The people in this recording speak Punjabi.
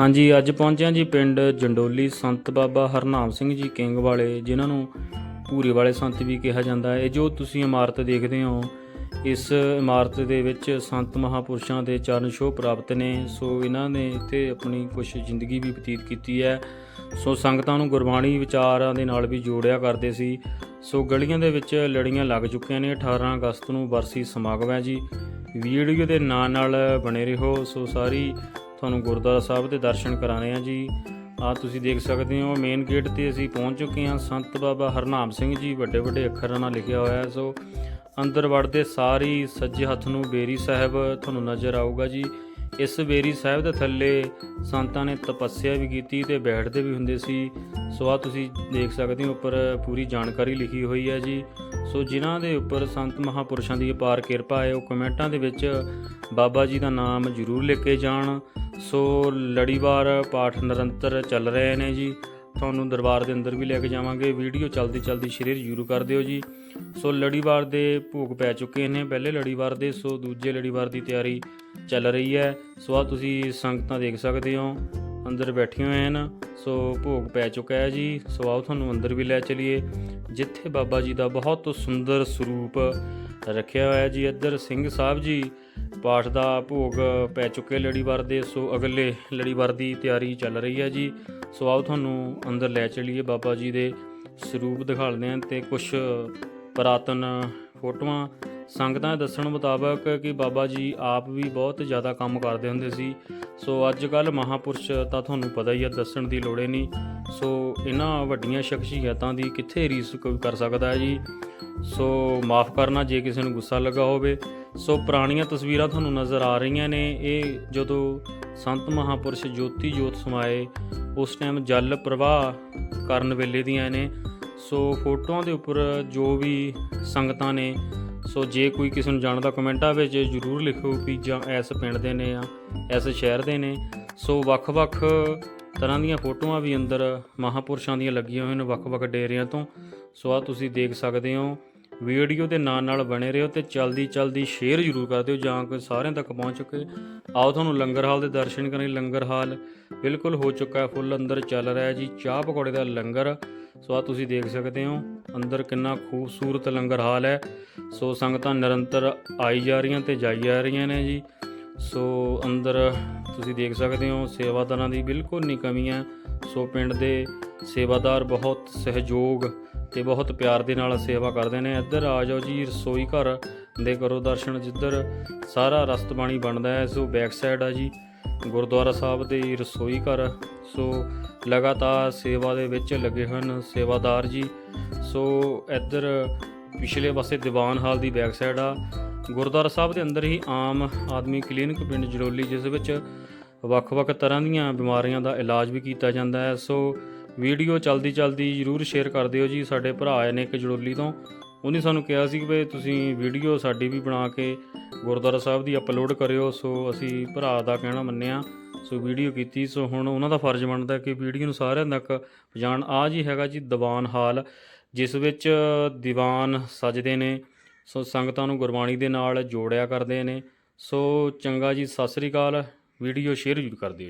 ਹਾਂਜੀ, ਅੱਜ ਪਹੁੰਚਿਆ ਜੀ ਪਿੰਡ ਜੰਡੋਲੀ ਸੰਤ ਬਾਬਾ ਹਰਨਾਮ ਸਿੰਘ ਜੀ ਕਿੰਗ ਵਾਲੇ, ਜਿਨ੍ਹਾਂ ਨੂੰ ਪੂਰੇ ਵਾਲੇ ਸੰਤ ਵੀ ਕਿਹਾ ਜਾਂਦਾ ਹੈ। ਇਹ ਜੋ ਤੁਸੀਂ ਇਮਾਰਤ ਦੇਖਦੇ ਹੋ, ਇਸ ਇਮਾਰਤ ਦੇ ਵਿੱਚ ਸੰਤ ਮਹਾਪੁਰਸ਼ਾਂ ਦੇ ਚਰਨ ਛੋਹ ਪ੍ਰਾਪਤ ਨੇ। ਸੋ ਇਹਨਾਂ ਨੇ ਇੱਥੇ ਆਪਣੀ ਕੁਝ ਜ਼ਿੰਦਗੀ ਵੀ ਬਤੀਤ ਕੀਤੀ ਹੈ। ਸੋ ਸੰਗਤਾਂ ਨੂੰ ਗੁਰਬਾਣੀ ਵਿਚਾਰਾਂ ਦੇ ਨਾਲ ਵੀ ਜੋੜਿਆ ਕਰਦੇ ਸੀ। ਸੋ ਗਲੀਆਂ ਦੇ ਵਿੱਚ ਲੜੀਆਂ ਲੱਗ ਚੁੱਕੀਆਂ ਨੇ। 18 ਅਗਸਤ ਨੂੰ ਵਰਸੀ ਸਮਾਗਮ ਹੈ ਜੀ। ਵੀਡੀਓ ਦੇ ਨਾਲ ਨਾਲ ਬਣੇ ਰਹੋ। ਸੋ ਸਾਰੀ ਤੁਹਾਨੂੰ ਗੁਰਦੁਆਰਾ ਸਾਹਿਬ ਦੇ ਦਰਸ਼ਨ ਕਰਾਣੇ ਆ ਜੀ। ਆ ਤੁਸੀਂ ਦੇਖ ਸਕਦੇ ਹੋ ਮੇਨ ਗੇਟ ਤੇ ਅਸੀਂ ਪਹੁੰਚ ਚੁੱਕੇ ਹਾਂ। ਸੰਤ ਬਾਬਾ ਹਰਨਾਮ ਸਿੰਘ ਜੀ ਵੱਡੇ ਵੱਡੇ ਅੱਖਰਾਂ ਨਾਲ ਲਿਖਿਆ ਹੋਇਆ ਹੈ। ਸੋ ਅੰਦਰ ਵੜਦੇ ਸਾਰੀ ਸੱਜੇ ਹੱਥ ਨੂੰ ਬੇਰੀ ਸਾਹਿਬ ਤੁਹਾਨੂੰ ਨਜ਼ਰ ਆਊਗਾ ਜੀ। ਇਸ ਬੇਰੀ ਸਾਹਿਬ ਦੇ ਥੱਲੇ ਸੰਤਾਂ ਨੇ ਤਪੱਸਿਆ ਵੀ ਕੀਤੀ ਤੇ ਬੈਠਦੇ ਵੀ ਹੁੰਦੇ ਸੀ। ਸੋ ਆ ਤੁਸੀਂ ਦੇਖ ਸਕਦੇ ਹੋ, ਉੱਪਰ ਪੂਰੀ ਜਾਣਕਾਰੀ ਲਿਖੀ ਹੋਈ ਹੈ ਜੀ। ਸੋ ਜਿਨ੍ਹਾਂ ਦੇ ਉੱਪਰ ਸੰਤ ਮਹਾਪੁਰਸ਼ਾਂ ਦੀ ਅਪਾਰ ਕਿਰਪਾ ਹੈ, ਉਹ ਕਮੈਂਟਾਂ ਦੇ ਵਿੱਚ ਬਾਬਾ ਜੀ ਦਾ ਨਾਮ ਜ਼ਰੂਰ ਲਿਖ ਕੇ ਜਾਣ। ਸੋ ਲੜੀਵਾਰ ਪਾਠ ਨਿਰੰਤਰ ਚੱਲ ਰਹੇ ਨੇ ਜੀ। ਤੁਹਾਨੂੰ ਦਰਬਾਰ ਦੇ ਅੰਦਰ ਵੀ ਲੈ ਕੇ ਜਾਵਾਂਗੇ। ਵੀਡੀਓ ਚਲਦੀ ਚਲਦੀ ਸ਼ੇਅਰ ਜ਼ਰੂਰ ਕਰ ਦਿਓ ਜੀ। ਸੋ ਲੜੀਵਾਰ ਦੇ ਭੋਗ ਪੈ ਚੁੱਕੇ ਨੇ। ਪਹਿਲੇ ਲੜੀਵਾਰ ਦੇ, ਸੋ ਦੂਜੇ ਲੜੀਵਾਰ ਦੀ ਤਿਆਰੀ ਚੱਲ ਰਹੀ ਹੈ। ਸੋ ਆ ਤੁਸੀਂ ਸੰਗਤਾਂ ਦੇਖ ਸਕਦੇ ਹੋ। ਅੰਦਰ ਬੈਠੀਆਂ ਹੋਏ ਹਨ, ਸੋ ਭੋਗ ਪੈ ਚੁੱਕਾ ਹੈ ਜੀ। ਸੋ ਆਓ ਤੁਹਾਨੂੰ ਅੰਦਰ ਵੀ ਲੈ ਚਲੀਏ। ਜਿੱਥੇ ਬਾਬਾ ਜੀ ਦਾ ਬਹੁਤ ਸੁੰਦਰ ਸਰੂਪ ਰੱਖਿਆ ਹੋਇਆ ਜੀ, ਇੱਧਰ ਸਿੰਘ ਸਾਹਿਬ ਜੀ ਪਾਠ ਦਾ ਭੋਗ ਪੈ ਚੁੱਕੇ ਲੜੀਵਾਰ ਦੇ। ਸੋ ਅਗਲੇ ਲੜੀਵਾਰ ਦੀ ਤਿਆਰੀ ਚੱਲ ਰਹੀ ਹੈ ਜੀ। ਸੋ ਆਓ ਤੁਹਾਨੂੰ ਅੰਦਰ ਲੈ ਚਲੀਏ ਬਾਬਾ ਜੀ ਦੇ ਸਰੂਪ ਦਿਖਾਲਦੇ ਹਾਂ ਤੇ ਕੁਝ ਪੁਰਾਤਨ ਫੋਟੋਆਂ। ਸੰਗਤਾਂ ਦੇ ਦੱਸਣ ਮੁਤਾਬਕ ਕਿ ਬਾਬਾ ਜੀ ਆਪ ਵੀ ਬਹੁਤ ਜ਼ਿਆਦਾ ਕੰਮ ਕਰਦੇ ਹੁੰਦੇ ਸੀ। ਸੋ ਅੱਜ ਕੱਲ ਮਹਾਪੁਰਸ਼ ਤਾਂ ਤੁਹਾਨੂੰ ਪਤਾ ਹੀ ਹੈ ਦੱਸਣ ਦੀ ਲੋੜ ਹੀ ਨਹੀਂ। ਸੋ ਇਹਨਾਂ ਵੱਡੀਆਂ ਸ਼ਖਸੀਅਤਾਂ ਦੀ ਕਿੱਥੇ ਰੀਸ ਕੋਈ ਕਰ ਸਕਦਾ ਹੈ ਜੀ? ਸੋ ਮਾਫ ਕਰਨਾ ਜੇ ਕਿਸੇ ਨੂੰ ਗੁੱਸਾ ਲੱਗਾ ਹੋਵੇ। ਸੋ ਪੁਰਾਣੀਆਂ ਤਸਵੀਰਾਂ ਤੁਹਾਨੂੰ ਨਜ਼ਰ ਆ ਰਹੀਆਂ ਨੇ। ਇਹ ਜਦੋਂ ਸੰਤ ਮਹਾਪੁਰਸ਼ ਜੋਤੀ ਜੋਤ ਸਮਾਏ, ਉਸ ਟਾਈਮ ਜਲ ਪ੍ਰਵਾਹ ਕਰਨ ਵੇਲੇ ਦੀਆਂ ਨੇ। ਸੋ ਫੋਟੋਆਂ ਦੇ ਉੱਪਰ ਜੋ ਵੀ ਸੰਗਤਾਂ ਨੇ, ਸੋ ਜੇ ਕੋਈ ਕਿਸੇ ਨੂੰ ਜਾਣਦਾ ਕਮੈਂਟਾਂ ਵਿੱਚ ਜਰੂਰ ਲਿਖੋ ਵੀ ਜਾਂ ਇਸ ਪਿੰਡ ਦੇ ਨੇ ਆ ਇਸ ਸ਼ਹਿਰ ਦੇ ਨੇ। ਸੋ ਵੱਖ-ਵੱਖ ਤਰ੍ਹਾਂ ਦੀਆਂ ਫੋਟੋਆਂ ਵੀ ਅੰਦਰ ਮਹਾਪੁਰਸ਼ਾਂ ਦੀਆਂ ਲੱਗੀਆਂ ਹੋਈਆਂ ਨੇ ਵੱਖ-ਵੱਖ ਡੇਰਿਆਂ ਤੋਂ। ਸੋ ਆ ਤੁਸੀਂ ਦੇਖ ਸਕਦੇ ਹੋ। ਵੀਡੀਓ ਦੇ ਨਾਲ ਨਾਲ ਬਣੇ ਰਹੋ ਤੇ ਚਲਦੀ ਚਲਦੀ ਸ਼ੇਅਰ ਜ਼ਰੂਰ ਕਰ ਦਿਓ ਜਾਂ ਕਿ ਸਾਰਿਆਂ ਤੱਕ ਪਹੁੰਚ ਚੁੱਕੇ। ਆਓ ਤੁਹਾਨੂੰ ਲੰਗਰ ਹਾਲ ਦੇ ਦਰਸ਼ਨ ਕਰਾਂਗੇ। ਲੰਗਰ ਹਾਲ ਬਿਲਕੁਲ ਹੋ ਚੁੱਕਾ ਹੈ, ਫੁੱਲ ਅੰਦਰ ਚੱਲ ਰਿਹਾ ਹੈ ਜੀ। ਚਾਹ ਪਕੌੜੇ ਦਾ ਲੰਗਰ, ਸੋ ਆ ਤੁਸੀਂ ਦੇਖ ਸਕਦੇ ਹੋ, ਅੰਦਰ ਕਿੰਨਾ ਖੂਬਸੂਰਤ ਲੰਗਰ ਹਾਲ ਹੈ। ਸੋ ਸੰਗਤਾਂ ਨਿਰੰਤਰ ਆਈ ਜਾ ਰਹੀਆਂ ਤੇ ਜਾਈ ਜਾ ਰਹੀਆਂ ਨੇ ਜੀ। ਸੋ ਅੰਦਰ ਤੁਸੀਂ ਦੇਖ ਸਕਦੇ ਹੋ, ਸੇਵਾਦਾਰਾਂ ਦੀ ਬਿਲਕੁਲ ਨਹੀਂ ਕਮੀ ਹੈ। ਸੋ ਪਿੰਡ ਦੇ ਸੇਵਾਦਾਰ ਬਹੁਤ ਸਹਿਯੋਗ ਤੇ ਬਹੁਤ ਪਿਆਰ ਦੇ ਨਾਲ ਸੇਵਾ ਕਰਦੇ ਨੇ। ਇੱਧਰ ਆ ਜਾਓ ਜੀ, ਰਸੋਈ ਘਰ ਦੇ ਕਰੋ ਦਰਸ਼ਨ, ਜਿੱਧਰ ਸਾਰਾ ਰਸਤ ਪਾਣੀ ਬਣਦਾ ਹੈ, ਸੋ ਬੈਕ ਸਾਈਡ ਆ ਜੀ, ਗੁਰਦੁਆਰਾ ਸਾਹਿਬ ਦੇ ਰਸੋਈ ਘਰ। ਸੋ ਲਗਾਤਾਰ ਸੇਵਾ ਦੇ ਵਿੱਚ ਲੱਗੇ ਹਨ ਸੇਵਾਦਾਰ ਜੀ। ਸੋ ਇੱਧਰ ਪਿਛਲੇ ਪਾਸੇ ਦੀਵਾਨ ਹਾਲ ਦੀ ਬੈਕ ਸਾਈਡ ਆ। ਗੁਰਦੁਆਰਾ ਸਾਹਿਬ ਦੇ ਅੰਦਰ ਹੀ ਆਮ ਆਦਮੀ ਕਲੀਨਿਕ ਪਿੰਡ ਜਰੋਲੀ, ਜਿਸ ਵਿੱਚ ਵੱਖ-ਵੱਖ ਤਰ੍ਹਾਂ ਦੀਆਂ ਬਿਮਾਰੀਆਂ ਦਾ ਇਲਾਜ ਵੀ ਕੀਤਾ ਜਾਂਦਾ ਹੈ। ਸੋ ਵੀਡੀਓ ਚਲਦੀ ਚਲਦੀ ਜਰੂਰ ਸ਼ੇਅਰ ਕਰ ਦਿਓ ਜੀ, ਸਾਡੇ ਭਰਾ ਆਏ ਨੇ ਇੱਕ ਜੜੋਲੀ ਤੋਂ। ਉਹਨੇ ਸਾਨੂੰ ਕਿਹਾ ਸੀ ਕਿ ਵੀ ਤੁਸੀਂ ਵੀਡੀਓ ਸਾਡੀ ਵੀ ਬਣਾ ਕੇ ਗੁਰਦੁਆਰਾ ਸਾਹਿਬ ਦੀ ਅਪਲੋਡ ਕਰਿਓ, ਸੋ ਅਸੀਂ ਭਰਾ ਦਾ ਕਹਿਣਾ ਮੰਨਿਆ। ਸੋ ਵੀਡੀਓ ਕੀਤੀ, ਸੋ ਹੁਣ ਉਹਨਾਂ ਦਾ ਫਰਜ਼ ਬਣਦਾ ਕਿ ਵੀਡੀਓ ਨੂੰ ਸਾਰਿਆਂ ਤੱਕ ਪਹੁੰਚਾਉਣ। ਆ ਜੀ ਹੈਗਾ ਜੀ ਦੀਵਾਨ ਹਾਲ, ਜਿਸ ਵਿੱਚ ਦੀਵਾਨ ਸਜਦੇ ਨੇ, ਸੋ ਸੰਗਤਾਂ ਨੂੰ ਗੁਰਬਾਣੀ ਦੇ ਨਾਲ ਜੋੜਿਆ ਕਰਦੇ ਨੇ। ਸੋ ਚੰਗਾ ਜੀ, ਸਤਿ ਸ੍ਰੀ ਅਕਾਲ, ਵੀਡੀਓ ਸ਼ੇਅਰ ਜ਼ਰੂਰ ਕਰ ਦਿਓ।